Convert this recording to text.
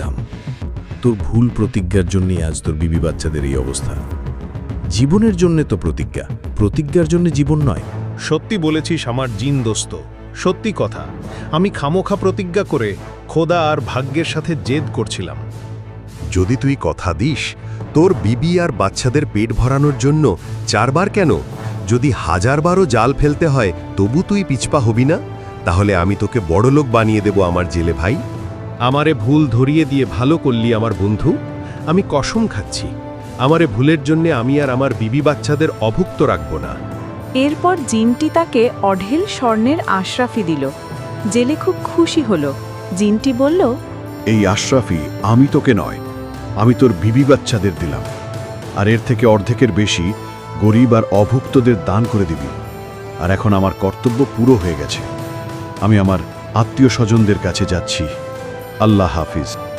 জানতাম তোর ভুল প্রতিজ্ঞার জন্যই আজ তোর বিবি বাচ্চাদের এই অবস্থা। জীবনের জন্যে তো প্রতিজ্ঞা প্রতিজ্ঞার জন্য জীবন নয়। সত্যি বলেছিস আমার জিন দোস্ত সত্যি কথা। আমি খামোখা প্রতিজ্ঞা করে খোদা আর ভাগ্যের সাথে জেদ করছিলাম। যদি তুই কথা দিস তোর বিবি আর বাচ্চাদের পেট ভরানোর জন্য চারবার কেন? যদি হাজারবারও জাল ফেলতে হয় তবু তুই পিছপা হবি না? তাহলে আমি তোকে বড়লোক বানিয়ে দেব আমার জেলে ভাই। আমারে ভুল ধরিয়ে দিয়ে ভালো করলি আমার বন্ধু আমি কসম খাচ্ছি। আমারে ভুলের জন্য আমি আর আমার বিবি বাচ্চাদের অভুক্ত রাখব না। এরপর জিনটি তাকে অঢেল স্বর্ণের আশরাফি দিল। জেলে খুব খুশি হল। জিনটি বলল এই আশরাফি আমি তোকে নয় আমি তোর বিবি বাচ্চাদের দিলাম। আর এর থেকে অর্ধেকের বেশি গরিব আর অভুক্তদের দান করে দিবি। আর এখন আমার কর্তব্য পুরো হয়ে গেছে। আমি আমার আত্মীয় স্বজনদের কাছে যাচ্ছি। আল্লাহ হাফিজ।